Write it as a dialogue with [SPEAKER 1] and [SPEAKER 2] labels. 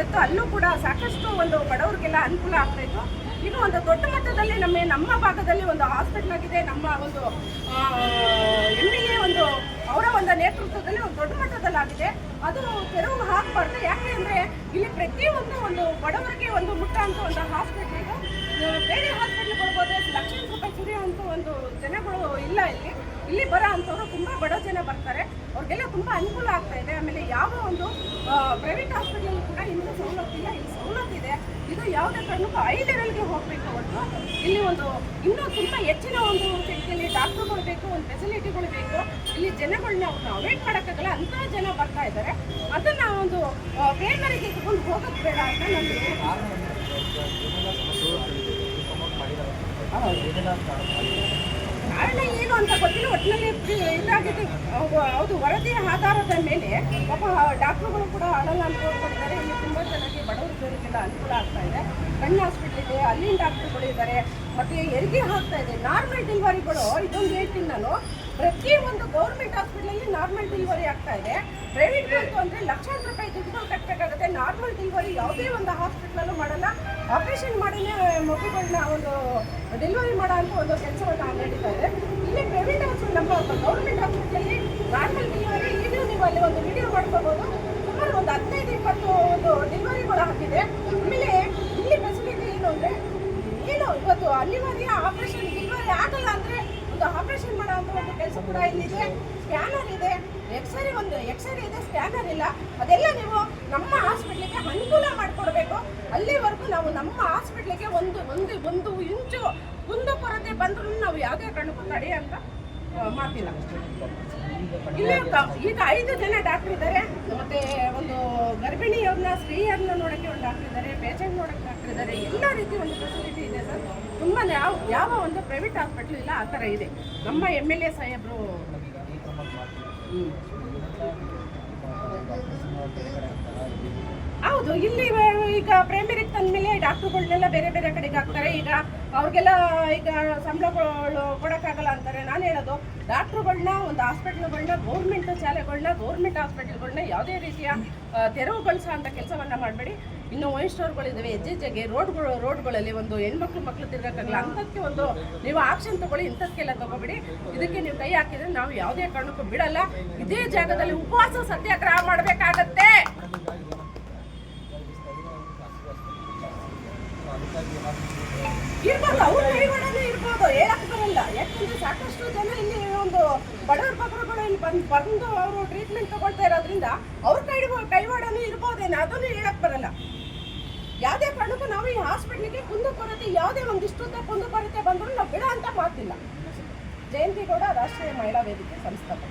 [SPEAKER 1] ಇತ್ತು ಅಲ್ಲೂ ಕೂಡ ಸಾಕಷ್ಟು ಒಂದು ಬಡವರಿಗೆಲ್ಲ ಅನುಕೂಲ ಆಗ್ತಾ ಇತ್ತು. ಇದು ಒಂದು ದೊಡ್ಡ ಮಟ್ಟದಲ್ಲಿ ನಮ್ಮ ನಮ್ಮ ಭಾಗದಲ್ಲಿ ಒಂದು ಹಾಸ್ಪಿಟಲ್ ಆಗಿದೆ ನಮ್ಮ ಒಂದು ಎಂ ಎಲ್ ಎ ಒಂದು, ಅವರ ಒಂದು ನೇತೃತ್ವದಲ್ಲಿ ಒಂದು ದೊಡ್ಡ ಮಟ್ಟದಲ್ಲಿ ಆಗಿದೆ ಅದು ತೆರವು ಹಾಕಬಾರ್ದು ಯಾಕೆ ಅಂದರೆ ಇಲ್ಲಿ ಪ್ರತಿಯೊಂದು ಒಂದು ಬಡವರಿಗೆ ಒಂದು ಮುಟ್ಟ ಅಂತ ಒಂದು ಇದು. ಬೇರೆ ಹಾಸ್ಪಿಟ್ಲ್ ಹೋದ್ರೆ ಲಕ್ಷಾಂತರ ರೂಪಾಯಿ ಸುರಿಯುವಂಥ ಒಂದು ಜನಗಳು ಇಲ್ಲ ಇಲ್ಲಿ. ಇಲ್ಲಿ ಬರೋ ಅಂಥವ್ರು ತುಂಬ ಬಡ ಜನ ಬರ್ತಾರೆ. ಅವ್ರಿಗೆಲ್ಲ ತುಂಬ ಅನುಕೂಲ ಆಗ್ತಾ ಇದೆ. ಆಮೇಲೆ ಯಾವ ಒಂದು ಪ್ರೈವೇಟ್ ಹಾಸ್ಪಿಟಲ್ ಕೂಡ ಇನ್ನೂ ಸವಲತ್ತು ಇಲ್ಲ ಇಲ್ಲಿ ಸವಲತ್ತು ಇದೆ ಇದು ಯಾವುದೇ ಕಾರಣಕ್ಕೂ ಐ ಲೆವೆಲ್ಗೆ ಹೋಗಬೇಕು ಅವತ್ತು ಇಲ್ಲಿ ಒಂದು ಇನ್ನೂ ತುಂಬ ಹೆಚ್ಚಿನ ಒಂದು ಸಂಖ್ಯೆಯಲ್ಲಿ ಡಾಕ್ಟರ್ಗಳು ಬೇಕು, ಒಂದು ಫೆಸಿಲಿಟಿಗಳು ಬೇಕು. ಇಲ್ಲಿ ಜನಗಳನ್ನ ಅವಾಯ್ಡ್ ಮಾಡೋಕ್ಕಾಗಲ್ಲ. ಅಂಥ ಜನ ಬರ್ತಾ ಇದ್ದಾರೆ ಅದನ್ನು ಒಂದು ಬೇರೆಯವರಿಗೆ ತಗೊಂಡು ಹೋಗಕ್ಕೆ ಬೇಡ ಅಂತ ನಾನು ಕಾರಣ ಏನು ಅಂತ ಗೊತ್ತಿಲ್ಲ. ಒಟ್ಟಿನಲ್ಲಿ ಇದಾಗಿದೆ. ಹೌದು- ವರದಿಯ ಆಧಾರದ ಮೇಲೆ ಪಾಪ ಡಾಕ್ಟ್ರುಗಳು ಕೂಡ ಹಣನ ಅನುಭವಿಸ್ಕೊಂಡಿದ್ದಾರೆ ಇಲ್ಲಿ ತುಂಬ ಚೆನ್ನಾಗಿ ಬಡವರಿಗೆಲ್ಲ ಅನುಕೂಲ ಆಗ್ತಾ ಇದೆ. ಕಣ್ಣು ಹಾಸ್ಪಿಟ್ಲ್ ಇದೆ, ಅಲ್ಲಿನ ಡಾಕ್ಟ್ರುಗಳು ಇದ್ದಾರೆ. ಮತ್ತು ಹೆರಿಗೆ ಆಗ್ತಾ ಇದೆ. ನಾರ್ಮಲ್ ಡೆಲಿವರಿಗಳು ಇದೊಂದು ಹೇಳ್ತೀನಿ ನಾನು. ಪ್ರತಿಯೊಂದು ಗೌರ್ಮೆಂಟ್ ಹಾಸ್ಪಿಟ್ಲಲ್ಲಿ ನಾರ್ಮಲ್ ಡೆಲಿವರಿ ಆಗ್ತಾ ಇದೆ. ಪ್ರೈವೇಟ್ ಬಂತು ಅಂದರೆ ಲಕ್ಷಾಂತರ ರೂಪಾಯಿ ದುಡ್ಡು ಕಟ್ಟಬೇಕಾಗುತ್ತೆ ನಾರ್ಮಲ್ ಡೆಲಿವರಿ ಯಾವುದೇ ಒಂದು ಹಾಸ್ಪಿಟ್ಲಲ್ಲೂ ಮಾಡಲ್ಲ. ಆಪರೇಷನ್ ಮಾಡಿನೇ ಮಗುಗಳನ್ನ ಒಂದು ಡೆಲಿವರಿ ಮಾಡೋ ಅಂತ ಒಂದು ಕೆಲಸವನ್ನು ನಡೀತಾ ಇದೆ ಇಲ್ಲಿ ಪ್ರೈವೇಟ್ ಹಾಸ್ಪಿಟಲ್ ನಮ್ಮ ಗೌರ್ಮೆಂಟ್ ಹಾಸ್ಪಿಟಲಲ್ಲಿ ನಾರ್ಮಲ್ ಡೆಲಿವರಿ ಈಗಲೂ ನೀವು ಅಲ್ಲಿ ಒಂದು ವಿಡಿಯೋ ಮಾಡ್ಕೋಬೋದು. ಸುಮಾರು ಒಂದು ಹದಿನೈದು, ಇಪ್ಪತ್ತು ಒಂದು ಡೆಲಿವರಿಗಳು ಆಗಿದೆ. ಆಮೇಲೆ ಇಲ್ಲಿ ಫೆಸಿಲಿಟಿ ಏನು ಅಂದರೆ ಏನು ಇವತ್ತು ಅನಿವಾರ್ಯ ಆಪರೇಷನ್ ಡೆಲಿವರಿ ಆಗಲ್ಲ ಅಂದರೆ ಒಂದು ಆಪರೇಷನ್ ಮಾಡೋ ಅಂತ ಒಂದು ಕೆಲಸ ಕೂಡ ಇಲ್ಲಿದೆ. ಸ್ಕ್ಯಾನರ್ ಇದೆ. ಎಕ್ಸ್ರೇ ಒಂದು ಎಕ್ಸ್ರೇ ಇದೆ, ಸ್ಕ್ಯಾನರ್ ಇಲ್ಲ. ಅದೆಲ್ಲ ನೀವು ನಮ್ಮ ಹಾಸ್ಪಿಟ್ಲಿಗೆ ಅನುಕೂಲ ಅಲ್ಲಿವರೆಗೂ ನಾವು ನಮ್ಮ ಹಾಸ್ಪಿಟ್ಲಿಗೆ ಒಂದು ಒಂದು ಒಂದು ಇಂಚು ಒಂದು ಕೊರತೆ ಬಂದ್ರೂ ನಾವು ಯಾವುದೇ ಕಾರಣಕ್ಕೂ ತಡೆಯಂತ ಅಂತ ಮಾತಿಲ್ಲ. ಇಲ್ಲ ಈಗ ಐದು ಜನ ಡಾಕ್ಟರ್ ಇದ್ದಾರೆ. ಮತ್ತೆ ಒಂದು ಗರ್ಭಿಣಿಯವ್ರನ್ನ, ಸ್ತ್ರೀಯರನ್ನ ನೋಡಕ್ಕೆ ಒಂದು ಡಾಕ್ಟರ್ ಇದ್ದಾರೆ. ಪೇಷಂಟ್ ನೋಡಕ್ಕೆ ಡಾಕ್ಟರ್ ಇದ್ದಾರೆ. ಎಲ್ಲ ರೀತಿ ಒಂದು ಫೆಸಿಲಿಟಿ ಇದೆ ಸರ್. ತುಂಬಾ ಯಾವ ಯಾವ ಒಂದು ಪ್ರೈವೇಟ್ ಹಾಸ್ಪಿಟ್ಲ್ ಇಲ್ಲ, ಆ ಥರ ಇದೆ. ನಮ್ಮ ಎಂ ಎಲ್ ಎ ಸಾಹೇಬರು ಹೌದು, ಇಲ್ಲಿ ಈಗ ಪ್ರೈಮರಿಗೆ ತಂದ್ಮೇಲೆ ಡಾಕ್ಟರ್ಗಳನ್ನೆಲ್ಲ ಬೇರೆ ಬೇರೆ ಕಡೆಗೆ ಹಾಕ್ತಾರೆ. ಈಗ ಅವ್ರಿಗೆಲ್ಲ ಈಗ ಸಂಬಳಗಳು ಕೊಡೋಕ್ಕಾಗಲ್ಲ ಅಂತಾರೆ. ನಾನು ಹೇಳೋದು ಡಾಕ್ಟ್ರುಗಳನ್ನ ಒಂದು ಹಾಸ್ಪಿಟ್ಲ್ಗಳನ್ನ ಗೌರ್ಮೆಂಟ್ ಶಾಲೆಗಳನ್ನ ಗೌರ್ಮೆಂಟ್ ಹಾಸ್ಪಿಟಲ್ಗಳನ್ನ ಯಾವುದೇ ರೀತಿಯ ತೆರವುಗೊಳಿಸುವಂಥ ಕೆಲಸವನ್ನು ಮಾಡಬೇಡಿ. ಇನ್ನು ವೈನ್ ಸ್ಟೋರ್ಗಳಿದ್ದಾವೆ ಹೆಜ್ಜೆಜ್ಜೆಗೆ ರೋಡ್ಗಳು, ರೋಡ್ಗಳಲ್ಲಿ ಒಂದು ಹೆಣ್ಮಕ್ಳು ಮಕ್ಕಳು ತಿರ್ಗಕ್ಕಾಗಲ್ಲ. ಅಂಥದಕ್ಕೆ ಒಂದು ನೀವು ಆಕ್ಷನ್ ತಗೊಳ್ಳಿ ಇಂಥದ್ದಕ್ಕೆಲ್ಲ ತಗೋಬೇಡಿ. ಇದಕ್ಕೆ ನೀವು ಕೈ ಹಾಕಿದ್ರೆ ನಾವು ಯಾವುದೇ ಕಾರಣಕ್ಕೂ ಬಿಡಲ್ಲ. ಇದೇ ಜಾಗದಲ್ಲಿ ಉಪವಾಸ ಸತ್ಯಾಗ್ರಹ ಮಾಡಬೇಕಾಗತ್ತೆ. ಇರ್ಬೋದು, ಅವ್ರ ಕೈವಾಡನೇ ಇರ್ಬೋದು, ಹೇಳಕ್ ಬರಲ್ಲ. ಯಾಕಂದ್ರೆ ಸಾಕಷ್ಟು ಜನ ಇಲ್ಲಿ ಒಂದು ಬಡವರ ಪತ್ರಗಳು ಇಲ್ಲಿ ಬಂದು ಬಂದು ಅವರು ಟ್ರೀಟ್ಮೆಂಟ್ ತಗೊಳ್ತಾ ಇರೋದ್ರಿಂದ ಅವ್ರ ಕೈ ಕೈವಾಡನೂ ಇರ್ಬೋದೇನೋ, ಅದನ್ನು ಹೇಳಕ್ ಬರಲ್ಲ. ಯಾವುದೇ ಕಾರಣಕ್ಕೂ ನಾವು ಈ ಹಾಸ್ಪಿಟ್ಲಿಗೆ ಕುಂದು ಕೊರತೆ, ಯಾವುದೇ ಒಂದಿಷ್ಟು ಕುಂದು ಕೊರತೆ ಬಂದರೂ ನಾವು ಬಿಡ ಅಂತ ಮಾತಿಲ್ಲ. ಜಯಂತಿಗೌಡ ರಾಷ್ಟ್ರೀಯ ಮಹಿಳಾ ವೇದಿಕೆ ಸಂಸ್ಥಾಪಕ.